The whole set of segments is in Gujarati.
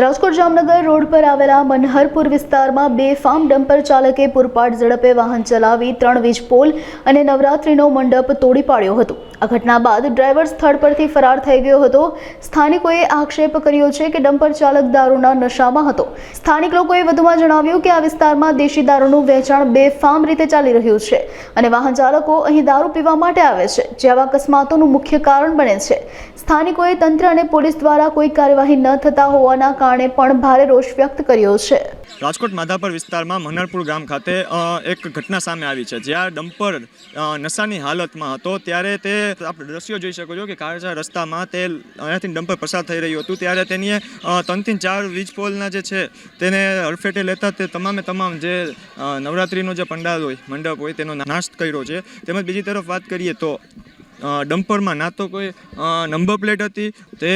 રાજકોટ જામનગર રોડ પર આવેલા મનહરપુર વિસ્તારમાં બે ફાર્મ ડમ્પર ચાલકે પૂરપાટ ઝડપે વાહન ચલાવી ત્રણ વીજ પોલ અને નવરાત્રીનો મંડપ તોડી પાડ્યો હતો. આ ઘટના બાદ ડ્રાઈવર સ્થળ પરથી ફરાર થઈ ગયો હતો. સ્થાનિકોએ આક્ષેપ કર્યો છે કે ડમ્પર ચાલક દારૂના નશામાં હતો. સ્થાનિક લોકોએ વધુમાં જણાવ્યું કે આ વિસ્તારમાં દેશી દારૂનું વેચાણ બે ફાર્મ રીતે ચાલી રહ્યું છે અને વાહન ચાલકો અહીં દારૂ પીવા માટે આવે છે, જે આવા અકસ્માતોનું મુખ્ય કારણ બને છે. સ્થાનિકોએ તંત્ર અને પોલીસ દ્વારા કોઈ કાર્યવાહી ન થતા હોવાના કારણે પણ ભારે રોષ વ્યક્ત કર્યો છે. રાજકોટ માધાપર વિસ્તારમાં મનરપુર ગામ ખાતે એક ઘટના સામે આવી છે. જ્યાં ડમ્પર નશાની હાલતમાં હતો. ત્યારે તે આપણે દ્રશ્યો જોઈ શકો છો કે કાળજા રસ્તામાં તે અહીંયાથી ડમ્પર પસાર થઈ રહ્યું હતું. ત્યારે તેની ત્રણથી ચાર વીજ પોલના જે છે, તેને હડફેટે લેતા તે તમામે તમામ જે નવરાત્રીનો જે પંડાલ હોય, મંડપ હોય, તેનો નાશ કર્યો છે. તેમજ બીજી તરફ વાત કરીએ તો ડમ્પરમાં ના તો કોઈ નંબર પ્લેટ હતી, તે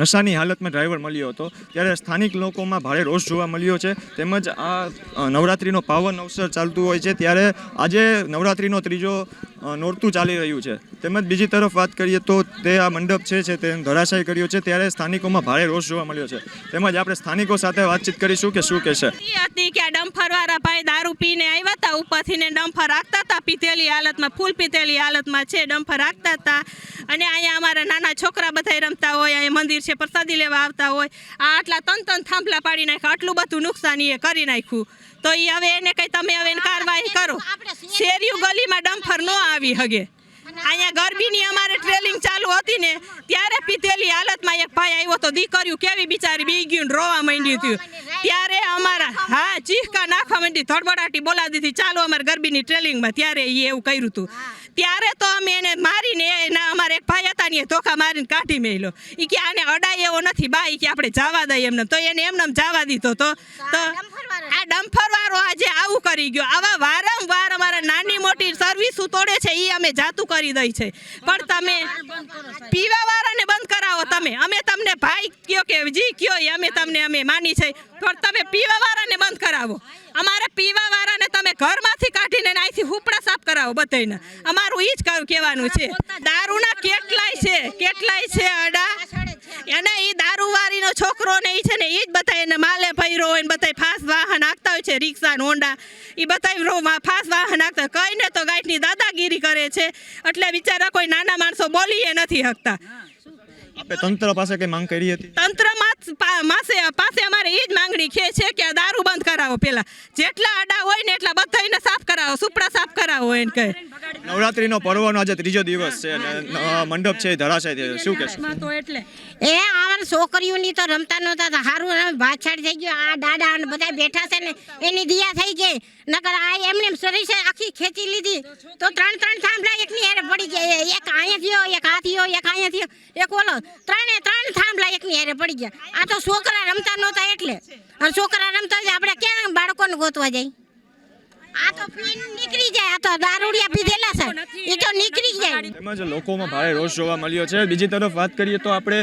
નશાની હાલતમાં ડ્રાઈવર મળ્યો હતો. ત્યારે સ્થાનિક લોકોમાં ભારે રોષ જોવા મળ્યો છે. તેમજ આ નવરાત્રીનો પાવન અવસર ચાલતું હોય છે. ત્યારે આજે નવરાત્રિનો ત્રીજો નોરતું ચાલી રહ્યું છે. તેમજ બીજી તરફ વાત કરીએ તો તે આ મંડપ છે છે તે ધરાશાય કર્યો છે. ત્યારે સ્થાનિકોમાં ભારે રોષ જોવા મળ્યો છે. તેમજ આપણે સ્થાનિકો સાથે વાતચીત કરીશું કે શું કહેશે? છે હતી કે આ ડમ્ફરવાળા ભાઈ દારૂ પીને આવ્યા હતા. ઉપરથી ને ડમ્ફર રાખતા હતા. પીતેલી હાલતમાં ફૂલ પીતેલી હાલતમાં છે ડમ્ફર રાખતા હતા. અને અહીંયા અમારા નાના છોકરા બધા રમતા હોય અહીંયા મંદિર છે પ્રસાદી લેવા આવતા હોય. આ આટલા તન તન થાંભલા પાડી નાખ્યા. આટલું બધું નુકસાન એ કરી નાખ્યું. તો એ હવે એને કઈ તમે હવે એને કાર્યવાહી કરો. શેરીયું ગલીમાં ડમ્ફર ન આવી હગે. અહીંયા ગરબીની અમારે ટ્રેલિંગ ચાલુ હતી ને, ત્યારે પીતેલી હાલતમાં એક ભાઈ આવ્યો તો દીકર્યું કેવી બિચારી બી ગયું રોવા માંડ્યું હતું ત્યારે અમારા, હા ચીખકા નાખવા માંડી, ધડબડાટી બોલાવી દીધી ચાલો અમારે ગરબીની ટ્રેલિંગમાં ત્યારે એ એવું કર્યું હતું ત્યારે તો અમે એને મારીને એના અમારે એક ભાઈ હતા ને એ ધોકા મારીને કાઢી મેલ્યો. એ કે આને અડાય એવો નથી બાઈ કે આપણે જવા દઈએ એમને. તો એને એમને જવા દીધો તો. તો આ ડમ્ફર વાળો આજે આવું કરી ગયો. આવા વારંવાર અમારા નાની મોટી સર્વિસો તોડે છે એ અમે જાતું કરી દઈ છે. પણ તમે પીવા વાળાને બંધ કરાવો તમે. અમે તમને ભાઈ કયો કે જી કયો અમે તમને અમે માની છે. પણ તમે પીવા વાળાને બંધ કરાવો. અમારે પીવા વાળાને તમે ઘરમાંથી કાઢીને ને અહીંથી હુપડા સાફ કરાવો બધાને અમારું ઈ જ કહેવાનું છે. દારૂના કેટલાય છે કેટલાય છે અડા એને ઈ દારૂવાળીનો છોકરો ને ઈ છે ને ઈ જ બધા એને માલે ભૈરો હોય ને બધા ફાસ્ટ વાહન હાંકતા હોય છે રિક્ષા ને હોન્ડા. ઈ બધા ફાસ્ટ વાહન હાંકતા હોય. કઈને તો ગાઈડની દાદાગીરી કરે છે. એટલે બિચારા કોઈ નાના માણસો બોલીએ નથી શકતા તંત્ર પાસે કઈ માંગ કરી હતી? તંત્ર માસે પાસે અમારે એ જ માંગણી છે કે આ દારૂ બંધ કરાવો પેલા. જેટલા આડા હોય ને એટલા બધાને સાફ કરાવો સુપડા સાફ કરાવો એને કહે. નવરાત્રીનો પર્વનો આજે ત્રીજો દિવસ છે અને મંડપ છે ધરાશાય થયો. શું કહેશો? એ અમારા છોકરીઓની તો રમતા નહોતા તો સારું એમ ભાછાડ થઈ ગયો. આ દાદા અને બધા બેઠા છે ને એની દિયા થઈ ગઈ. નકર આ એમને એમ છે આખી ખેંચી લીધી. તો ત્રણ ત્રણ થાંભલા એકની હારે પડી ગયા. એક અહીંયા થયો એક આ થયો એક અહીંયા થયો. એક ઓલો ત્રણે ત્રણ થાંભલા એકની હારે પડી ગયા. આ તો છોકરા રમતા નહોતા એટલે. અને છોકરા રમતા આપણે ક્યાં બાળકોને ગોતવા જાય? આ તો પીન નીકળી જાય. આ તો દારૂડિયા પીધેલા છે. એ તો નીકળી જાય. તેમજ લોકોમાં ભારે રોષ જોવા મળ્યો છે. બીજી તરફ વાત કરીએ તો આપણે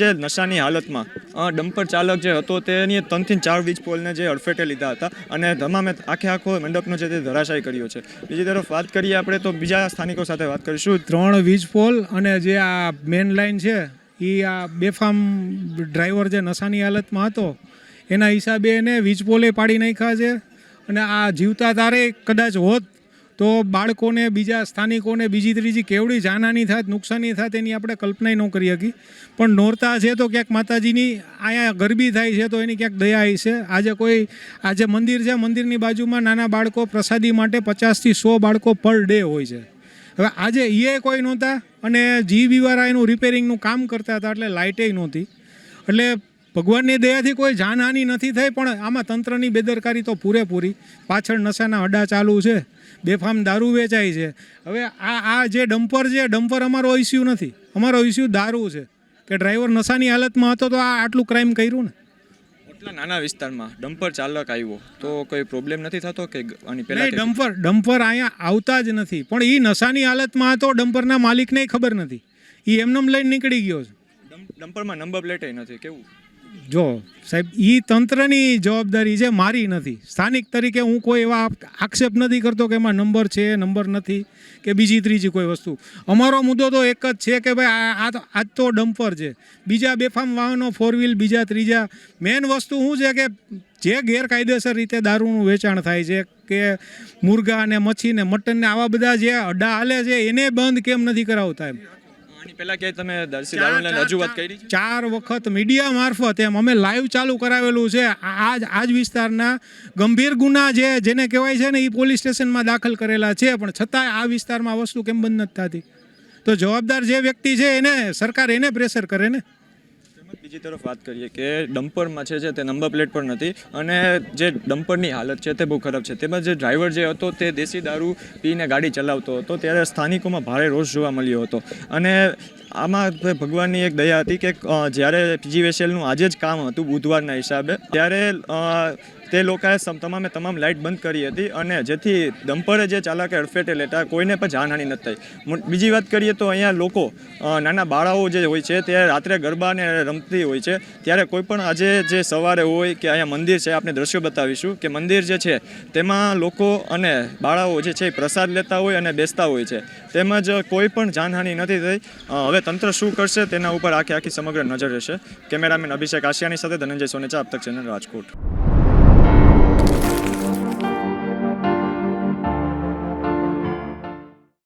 જે નશાની હાલતમાં ડમ્પર ચાલક જે હતો તેની ત્રણથી ચાર વીજ પોલને જે અડફેટે લીધા હતા અને તમામે આખે આખો મંડપનો જે તે ધરાશાય કર્યો છે. બીજી તરફ વાત કરીએ આપણે તો બીજા સ્થાનિકો સાથે વાત કરીશું. ત્રણ વીજ પોલ અને જે આ મેન લાઈન છે એ આ બેફામ ડ્રાઈવર જે નશાની હાલતમાં હતો, એના હિસાબે એને વીજ પોલે પાડી નાખ્યા છે. અને આ જીવતા તારે કદાચ હોત તો બાળકોને બીજા સ્થાનિકોને બીજી ત્રીજી કેવડી જાનહાની થાત, નુકસાની થાત એની આપણે કલ્પનાય ન કરી શકી પણ નોરતા છે તો ક્યાંક માતાજીની અહીંયા ગરબી થાય છે તો એની ક્યાંક દયા આવી છે આજે કોઈ, આજે મંદિર છે, મંદિરની બાજુમાં નાના બાળકો પ્રસાદી માટે પચાસથી સો બાળકો પર ડે હોય છે. હવે આજે એ કોઈ નહોતા અને જીબીવાળા એનું રિપેરિંગનું કામ કરતા હતા એટલે લાઇટેય નહોતી. એટલે ભગવાનની દયાથી કોઈ જાનહાનિ નથી થઈ પણ આમાં તંત્રની બેદરકારી તો પૂરેપૂરી. પાછળ નશાના અડા ચાલુ છે બેફામ દારૂ વેચાય છે. હવે આ આ જે ડમ્પર છે ડમ્પર અમારો ઇસ્યુ નથી. અમારો ઇસ્યુ દારૂ છે. કે ડ્રાઈવર નશાની હાલતમાં હતો તો આ આટલું ક્રાઇમ કર્યું ને? એટલા નાના વિસ્તારમાં ડમ્પર ચાલક આવ્યો તો કોઈ પ્રોબ્લેમ નથી થતો કે આની પહેલા ડમ્પર ડમ્પર અહીંયા આવતા જ નથી. પણ એ નશાની હાલતમાં હતો ડમ્પરના માલિકને ખબર નથી. એ એમનેમ લઈને નીકળી ગયો છે. ડમ્પરમાં નંબર પ્લેટ નથી કેવું? જો, સાહેબ એ તંત્રની જવાબદારી છે, મારી નથી. સ્થાનિક તરીકે હું કોઈ એવા આક્ષેપ નથી કરતો કે એમાં નંબર છે, નંબર નથી કે બીજી, ત્રીજી કોઈ વસ્તુ. અમારો મુદ્દો તો એક જ છે કે ભાઈ, આ આજ તો ડમ્પર છે. બીજા બેફામ વાહનો ફોર વ્હીલ બીજા, ત્રીજા. મેઇન વસ્તુ શું છે કે જે ગેરકાયદેસર રીતે દારૂનું વેચાણ થાય છે, કે મુરગા ને મચ્છી ને મટન ને આવા બધા જે અડ્ડા હાલે છે, એને બંધ કેમ નથી કરાવતા એમ? આની પહેલા ક્યાંય તમે દર્શી દારૂને રજૂઆત કરી છે? ચાર વખત મીડિયા મારફત એમ અમે લાઈવ ચાલુ કરાવેલું છે. આજ આજ વિસ્તારના ગંભીર ગુના જે જેને કહેવાય છે ને એ પોલીસ સ્ટેશનમાં દાખલ કરેલા છે પણ છતાંય આ વિસ્તારમાં વસ્તુ કેમ બંધ નથી થતી? તો જવાબદાર જે વ્યક્તિ છે એને સરકાર એને પ્રેશર કરે ને? બીજી તરફ વાત કરીએ કે ડમ્પરમાં છે તે નંબર પ્લેટ પણ નથી અને જે ડમ્પરની હાલત છે તે બહુ ખરાબ છે. તેમજ જે ડ્રાઈવર જે હતો તે દેશી દારૂ પીને ગાડી ચલાવતો હતો. ત્યારે સ્થાનિકોમાં ભારે રોષ જોવા મળ્યો હતો. અને આમાં ભગવાનની એક દયા હતી કે જ્યારે પીજીવીએસએલનું આજે જ કામ હતું બુધવારના હિસાબે ત્યારે તે લોકોએ તમામે તમામ લાઇટ બંધ કરી હતી અને જેથી ડમ્પરે જે ચાલકે અડફેટે લેતા કોઈને પણ જાનહાની નથી થઈ. બીજી વાત કરીએ તો અહીંયા લોકો નાના બાળાઓ જે હોય છે તે રાત્રે ગરબાને રમતી હોય છે ત્યારે કોઈ પણ આજે જે સવારે હોય કે અહીંયા મંદિર છે આપણે દ્રશ્યો બતાવીશું કે મંદિર જે છે તેમાં લોકો અને બાળાઓ જે છે પ્રસાદ લેતા હોય અને બેસતા હોય છે. તેમજ કોઈ પણ જાનહાનિ નથી થઈ. અ, હવે તંત્ર શું કરશે તેના ઉપર આખી આખી સમગ્ર નજર રહેશે. કેમેરામેન અભિષેક આશિયાની સાથે ધનંજય સોનેચા આપતક ચેનલ રાજકોટ.